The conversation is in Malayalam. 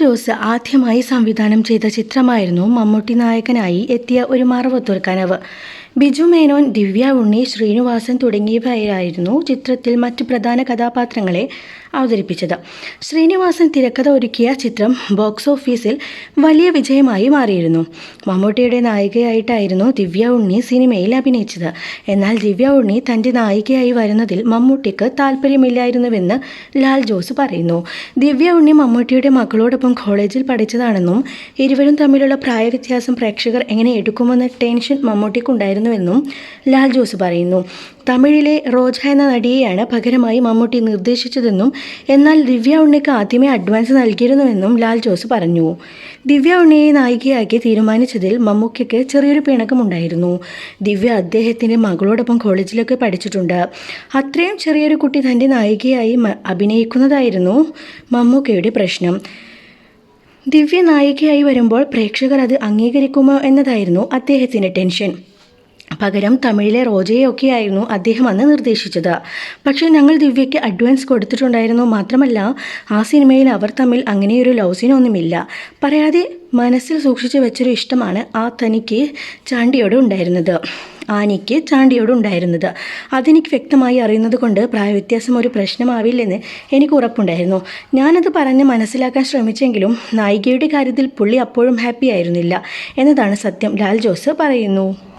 ജോസ് ആദ്യമായി സംവിധാനം ചെയ്ത ചിത്രമായിരുന്നു മമ്മൂട്ടി നായകനായി എത്തിയ ഒരു മറവത്തൂർ കനവ്. ബിജു മേനോൻ ദിവ്യ ഉണ്ണി ശ്രീനിവാസൻ തുടങ്ങിയവരായിരുന്നു ചിത്രത്തിൽ മറ്റ് പ്രധാന കഥാപാത്രങ്ങളെ അവതരിപ്പിച്ചത്. ശ്രീനിവാസൻ തിരക്കഥ ഒരുക്കിയ ചിത്രം ബോക്സ് ഓഫീസിൽ വലിയ വിജയമായി മാറിയിരുന്നു. മമ്മൂട്ടിയുടെ നായികയായിട്ടായിരുന്നു ദിവ്യ ഉണ്ണി സിനിമയിൽ അഭിനയിച്ചത്. എന്നാൽ ദിവ്യ ഉണ്ണി തന്റെ നായികയായി വരുന്നതിൽ മമ്മൂട്ടിക്ക് താല്പര്യമില്ലായിരുന്നുവെന്ന് ലാൽ ജോസ് പറയുന്നു. ദിവ്യ ഉണ്ണി മമ്മൂട്ടിയുടെ മകളോടൊപ്പം കോളേജിൽ പഠിച്ചതാണെന്നും ഇരുവരും തമ്മിലുള്ള പ്രായവ്യത്യാസം പ്രേക്ഷകർ എങ്ങനെ എടുക്കുമെന്ന ടെൻഷൻ മമ്മൂട്ടിക്കുണ്ടായിരുന്നുവെന്നും ലാൽ ജോസ് പറയുന്നു. തമിഴിലെ റോജ എന്ന നടിയെയാണ് പകരമായി മമ്മൂട്ടി നിർദ്ദേശിച്ചതെന്നും എന്നാൽ ദിവ്യ ഉണ്ണിക്ക് ആദ്യമേ അഡ്വാൻസ് നൽകിയിരുന്നുവെന്നും ലാൽ ജോസ് പറഞ്ഞു. ദിവ്യ ഉണ്ണിയെ നായികയാക്കി തീരുമാനിച്ചതിൽ മമ്മൂക്കയ്ക്ക് ചെറിയൊരു പിണക്കമുണ്ടായിരുന്നു. ദിവ്യ അദ്ദേഹത്തിന്റെ മകളോടൊപ്പം കോളേജിലൊക്കെ പഠിച്ചിട്ടുണ്ട്. അത്രയും ചെറിയൊരു കുട്ടി തന്റെ നായികയായി അഭിനയിക്കുന്നതായിരുന്നു മമ്മൂക്കയുടെ പ്രശ്നം. ദിവ്യ നായികയായി വരുമ്പോൾ പ്രേക്ഷകർ അത് അംഗീകരിക്കുമോ എന്നതായിരുന്നു അദ്ദേഹത്തിന്റെ ടെൻഷൻ. പകരം തമിഴിലെ റോജയൊക്കെയായിരുന്നു അദ്ദേഹം അന്ന് നിർദ്ദേശിച്ചത്. പക്ഷേ ഞങ്ങൾ ദിവ്യയ്ക്ക് അഡ്വാൻസ് കൊടുത്തിട്ടുണ്ടായിരുന്നു. മാത്രമല്ല ആ സിനിമയിൽ അവർ തമ്മിൽ അങ്ങനെയൊരു ലവ് സീനൊന്നുമില്ല പറയാതെ മനസ്സിൽ സൂക്ഷിച്ചു വെച്ചൊരു ഇഷ്ടമാണ് ആ തനിക്ക് ചാണ്ടിയോട് ഉണ്ടായിരുന്നത്. ആനിക്ക് ചാണ്ടിയോട് ഉണ്ടായിരുന്നത്. അതെനിക്ക് വ്യക്തമായി അറിയുന്നത് കൊണ്ട് പ്രായവ്യത്യാസം ഒരു പ്രശ്നമാവില്ലെന്ന് എനിക്ക് ഉറപ്പുണ്ടായിരുന്നു. ഞാനത് പറഞ്ഞ് മനസ്സിലാക്കാൻ ശ്രമിച്ചെങ്കിലും നായികയുടെ കാര്യത്തിൽ പുള്ളി അപ്പോഴും ഹാപ്പി ആയിരുന്നില്ല എന്നതാണ് സത്യം. ലാൽ ജോസ് പറയുന്നു.